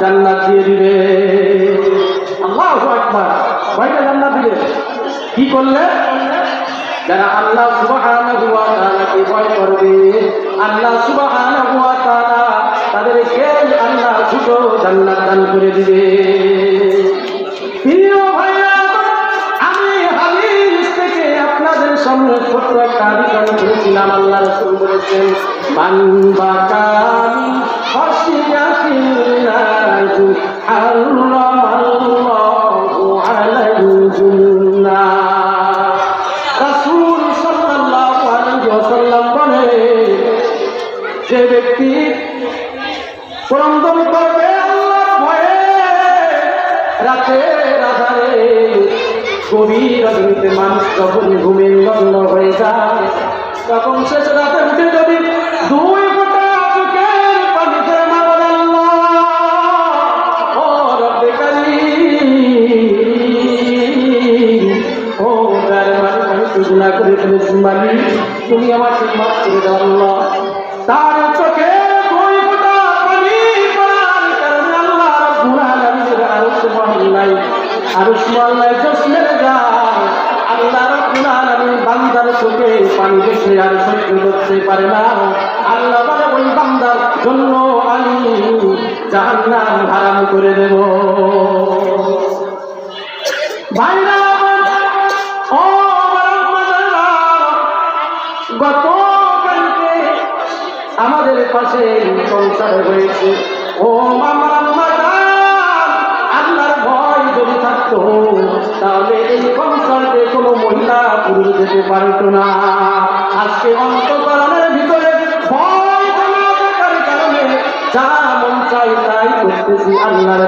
জান্নাত দিয়ে দিবে। আল্লাহু আকবার। কয়টা জান্নাত দিবে? কি করলে? যারা আল্লাহ সুবহানাহু ওয়া তাআলাকে ভয় করবে, আল্লাহ তাদেরকে আল্লাহ ছোট জান্নাত দান করে দিবে। আমি হাদিস থেকে আপনাদের সামনে ছোট্ট একটা আল্লাহ বলেছেন, মান যে ব্যক্তি ক্রন্দন করবে আল্লাহর ভয়ে রাতে রাধারে গভীর রাত্রিতে মানুষ যখন ঘুমে মগ্ন হয়ে যায় তখন শেষ রাতে উঠে যদি দুই আমি করে ফেলেছি তুমি আমাকে মাফ করে দাও তার চোখে আরশ মহল্লায় জোশ মেরে যায়। আল্লাহ রাব্বুল আলামিন বান্দার চোখে আর পারে না। আল্লাহ বলে, ওই বান্দার জন্য আমি জাহান্নাম হারাম করে দেব। ভাইরা আমাদের পাশে সংসার হয়েছে। ও মামা আল্লাহর ভয় যদি থাকতো, তাহলে এই কনসার্টে কোনো মহিলা পুরুষ যেতে পারতো না। আজকে অন্তকরণের ভিতরে ভয় জমাকার কারণে যা মন চাই তাই করতেছি আল্লাহর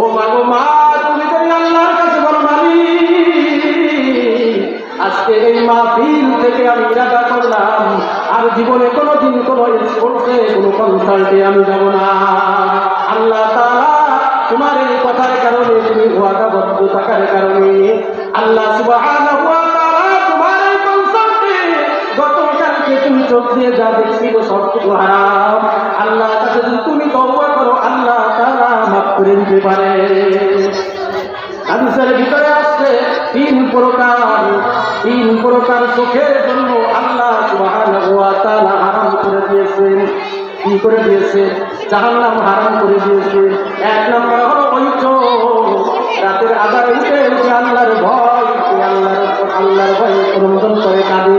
ও মা, তুমি তো আজকে এই আমি আর জীবনে কোনো কোনো কনসার্টে আমি যাব না। আল্লাহ তোমার এই কথার কারণে, তুমি ওয়াদাবদ্ধ থাকার কারণে আল্লাহ ওয়া গতকালকে তুমি চোখ দিয়ে যা দেখছিল সব কিছু হারাম। আল্লাহ কাছে যদি তুমি তওবা করো, আল্লাহ তাআলা মাফ করে দিতে পারে। হাদিসের ভিতরে আসছে, তিন প্রকার তিন প্রকার চোখের জন্য আল্লাহ হারাম করে দিয়েছেন। কি করে দিয়েছে জাহান্নাম হারাম করে দিয়েছে এক নম্বর হলো ওই রাতের আধারে উঠে আল্লাহর ভয়, আল্লাহর আল্লাহর ভয় ক্রন্দন করে কাঁদে।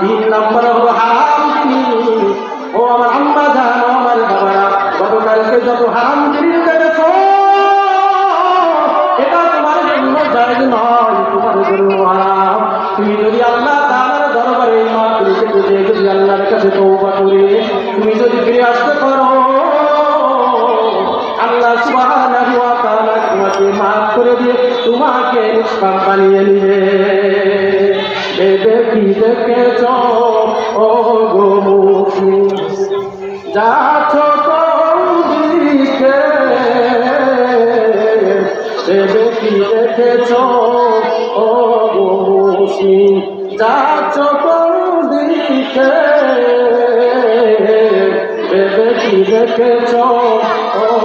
তিন নম্বর হলো হারাম। দেখেছ ও গো মুসলিম যাচ্ছ দিকে ভেবে কি দেখেছ ও গো মুসলিম যাচ্ছ দিকে ভেবে কি দেখেছ ও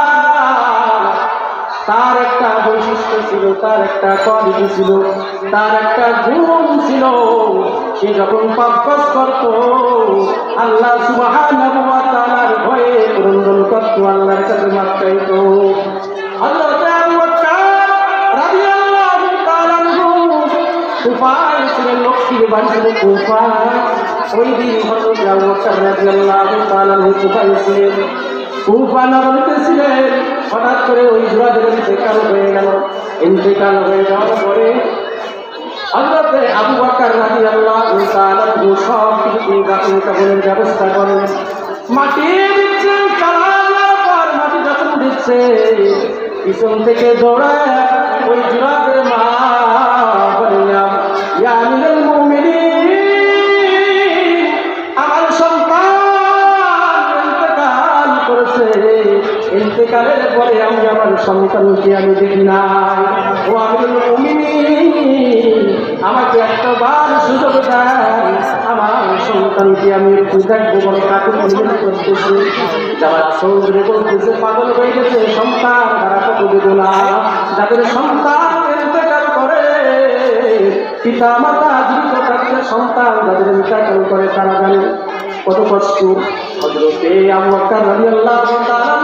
তার একটা বৈশিষ্ট্য ছিল, তার একটা কোয়ালিটি ছিল, তার একটা গুণ ছিল। সে যখন পাপকাজ করত, আল্লাহ সুবহানাহু ওয়া ভয়ে ক্রন্দন করত, আল্লাহর কাছে কুফায় ছিলেন লক্ষ্মীর বাড়ি ছিল কুফা ছিলেন। কুফা নগরীতে ছিলেন হঠাৎ করে ওই জুয়াদের ইন্তেকাল হয়ে গেল, ইন্তেকাল হয়ে যাওয়ার পরে হজরতে আবু বকর রাজি আল্লাহ সব গাছের কাপড়ের ব্যবস্থা করেন মাটি দিচ্ছে পর মাটি যখন দিচ্ছে। পিছন থেকে দৌড়ায় ওই জুয়াদের মা বলে ইয়া আমিরুল আমি আমার সন্তানকে আমি দেখি না ও আমি আমাকে একটা বার সুযোগ আমার সন্তানকে আমি একটু দেখব বড় কাকে করতেছি। যারা সৌন্দর্য বলতেছে, পাগল হয়ে গেছে, সন্তান তারা কত না। যাদের সন্তান করে, পিতা মাতা দ্রুত থাকতে সন্তান যাদের ইন্তেকাল করে, তারা জানে কত কষ্ট। হজরতে আবু বকর রাদিয়াল্লাহু তাআলা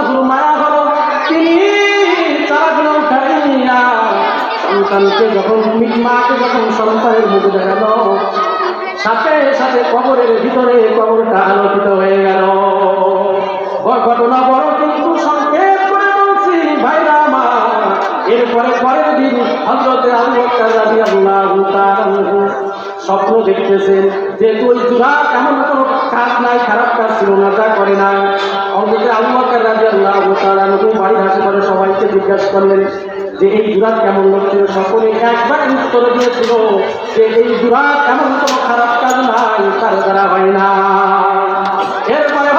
সন্তানকে যখন মাকে যখন সন্তানের মুখে দেখাল, সাথে সাথে কবরের ভিতরে কবরটা আলোকিত হয়ে গেল। ঘটনা বড় কিন্তু সংক্ষেপ করে বলছি, ভাইরা আমার। এরপরে পরের দিন হজরতে আনহু স্বপ্ন দেখতেছেন যে ওই জুরা এমন কোনো কাজ নাই, খারাপ কাজ ছিল না, যা করে না। অন্তত আবু বকর রাদিয়াল্লাহু তাআলা নতুন বাড়ির আশেপাশে সবাইকে জিজ্ঞাসা করলেন যে এই জুরাত কেমন লোক সকলে একবার উত্তর দিয়েছিল যে এই জুরাত এমন কোনো খারাপ কাজ নাই, তার দ্বারা হয় না। এরপরে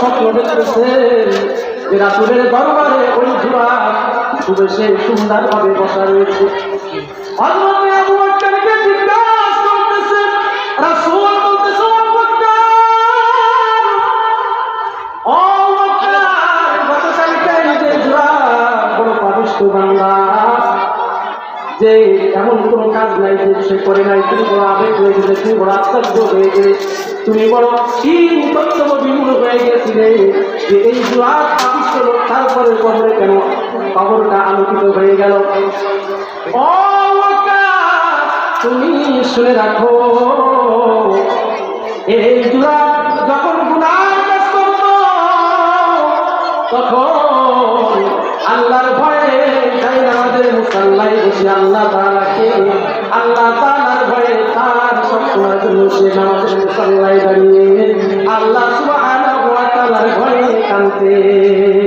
স্বপ্ন দেখতেছেন যে রাসূলের দরবারে ওই জুরাত খুব সে সুন্দরভাবে বসা রয়েছে। যে এমন কোনো কাজ নাই সে করে নাই, তুমি বড় আবেগ হয়ে গেলে তুমি বড় আশ্চর্য হয়ে গেলে। তুমি বড় কি কর্তব্য বিমূল হয়ে গেছিলে? যে এই জুয়ার আবিষ্ট তারপরে কবরে কেন? কবরটা আলোকিত হয়ে গেল। তুমি শুনে রাখো, এই জোড়া করে